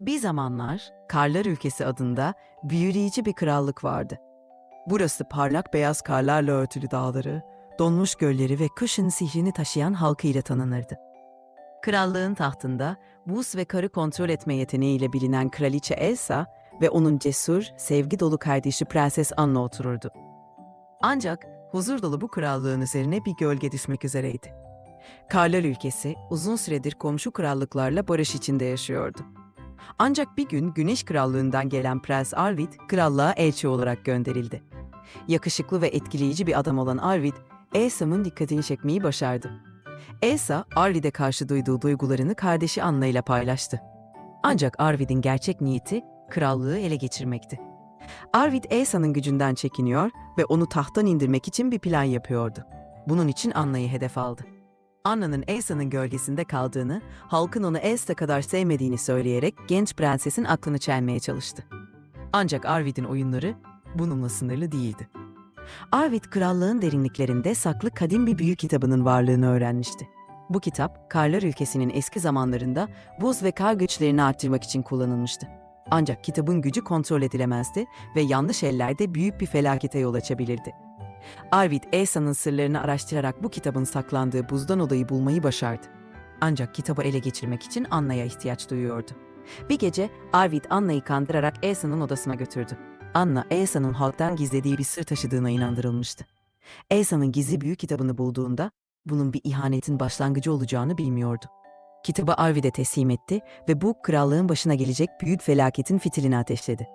Bir zamanlar Karlar Ülkesi adında büyüleyici bir krallık vardı. Burası parlak beyaz karlarla örtülü dağları, donmuş gölleri ve kışın sihrini taşıyan halkıyla tanınırdı. Krallığın tahtında buz ve karı kontrol etme yeteneğiyle bilinen kraliçe Elsa ve onun cesur, sevgi dolu kardeşi Prenses Anna otururdu. Ancak huzur dolu bu krallığın üzerine bir gölge düşmek üzereydi. Karlar ülkesi uzun süredir komşu krallıklarla barış içinde yaşıyordu. Ancak bir gün Güneş Krallığından gelen Prens Arvid krallığa elçi olarak gönderildi. Yakışıklı ve etkileyici bir adam olan Arvid, Elsa'nın dikkatini çekmeyi başardı. Elsa, Arvid'e karşı duyduğu duygularını kardeşi Anna ile paylaştı. Ancak Arvid'in gerçek niyeti krallığı ele geçirmekti. Arvid Elsa'nın gücünden çekiniyor ve onu tahttan indirmek için bir plan yapıyordu. Bunun için Anna'yı hedef aldı. Anna'nın Elsa'nın gölgesinde kaldığını, halkın onu Elsa kadar sevmediğini söyleyerek genç prensesin aklını çelmeye çalıştı. Ancak Arvid'in oyunları bununla sınırlı değildi. Arvid krallığın derinliklerinde saklı kadim bir büyü kitabının varlığını öğrenmişti. Bu kitap, Karlar ülkesinin eski zamanlarında buz ve kar güçlerini arttırmak için kullanılmıştı. Ancak kitabın gücü kontrol edilemezdi ve yanlış ellerde büyük bir felakete yol açabilirdi. Arvid, Elsa'nın sırlarını araştırarak bu kitabın saklandığı buzdan odayı bulmayı başardı. Ancak kitabı ele geçirmek için Anna'ya ihtiyaç duyuyordu. Bir gece Arvid Anna'yı kandırarak Elsa'nın odasına götürdü. Anna, Elsa'nın halktan gizlediği bir sır taşıdığına inandırılmıştı. Elsa'nın gizli büyü kitabını bulduğunda bunun bir ihanetin başlangıcı olacağını bilmiyordu. Kitabı Arvid'e teslim etti ve bu krallığın başına gelecek büyük felaketin fitilini ateşledi.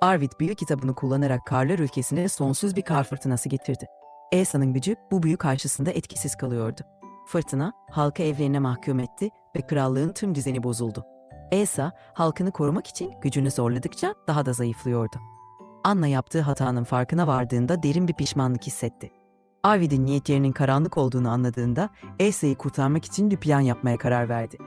Arvid büyü kitabını kullanarak karlar ülkesine sonsuz bir kar fırtınası getirdi. Elsa'nın gücü bu büyü karşısında etkisiz kalıyordu. Fırtına halkı evlerine mahkum etti ve krallığın tüm düzeni bozuldu. Elsa halkını korumak için gücünü zorladıkça daha da zayıflıyordu. Anna yaptığı hatanın farkına vardığında derin bir pişmanlık hissetti. Arvid'in niyetlerinin karanlık olduğunu anladığında Elsa'yı kurtarmak için bir plan yapmaya karar verdi.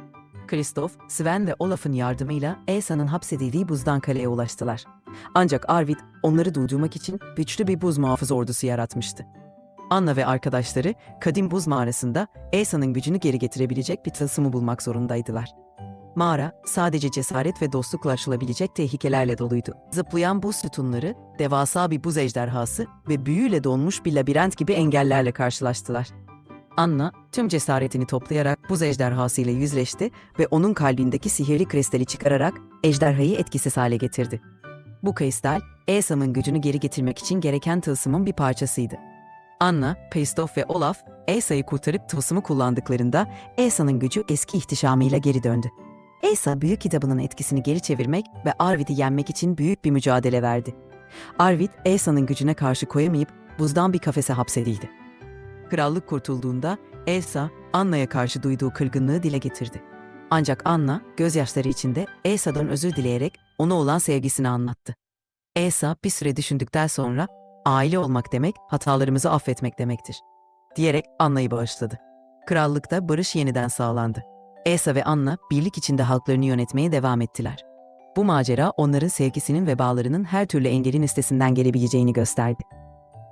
Kristoff, Sven ve Olaf'ın yardımıyla Elsa'nın hapsedildiği buzdan kaleye ulaştılar. Ancak Arvid onları durdurmak için güçlü bir buz muhafız ordusu yaratmıştı. Anna ve arkadaşları kadim buz mağarasında Elsa'nın gücünü geri getirebilecek bir tılsımı bulmak zorundaydılar. Mağara sadece cesaret ve dostlukla aşılabilecek tehlikelerle doluydu. Zıplayan buz sütunları, devasa bir buz ejderhası ve büyüyle donmuş bir labirent gibi engellerle karşılaştılar. Anna tüm cesaretini toplayarak buz ejderhasıyla yüzleşti ve onun kalbindeki sihirli kristali çıkararak ejderhayı etkisiz hale getirdi. Bu kristal, Elsa'nın gücünü geri getirmek için gereken tılsımın bir parçasıydı. Anna, Kristoff ve Olaf, Elsa'yı kurtarıp tılsımı kullandıklarında Elsa'nın gücü eski ihtişamıyla geri döndü. Elsa büyük kitabının etkisini geri çevirmek ve Arvid'i yenmek için büyük bir mücadele verdi. Arvid, Elsa'nın gücüne karşı koyamayıp buzdan bir kafese hapsedildi. Krallık kurtulduğunda Elsa, Anna'ya karşı duyduğu kırgınlığı dile getirdi. Ancak Anna, gözyaşları içinde Elsa'dan özür dileyerek ona olan sevgisini anlattı. Elsa bir süre düşündükten sonra, aile olmak demek, hatalarımızı affetmek demektir. Diyerek Anna'yı bağışladı. Krallıkta barış yeniden sağlandı. Elsa ve Anna birlik içinde halklarını yönetmeye devam ettiler. Bu macera onların sevgisinin ve bağlarının her türlü engelin üstesinden gelebileceğini gösterdi.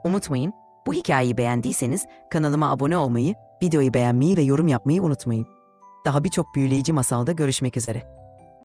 Unutmayın, bu hikayeyi beğendiyseniz kanalıma abone olmayı, videoyu beğenmeyi ve yorum yapmayı unutmayın. Daha birçok büyüleyici masalda görüşmek üzere.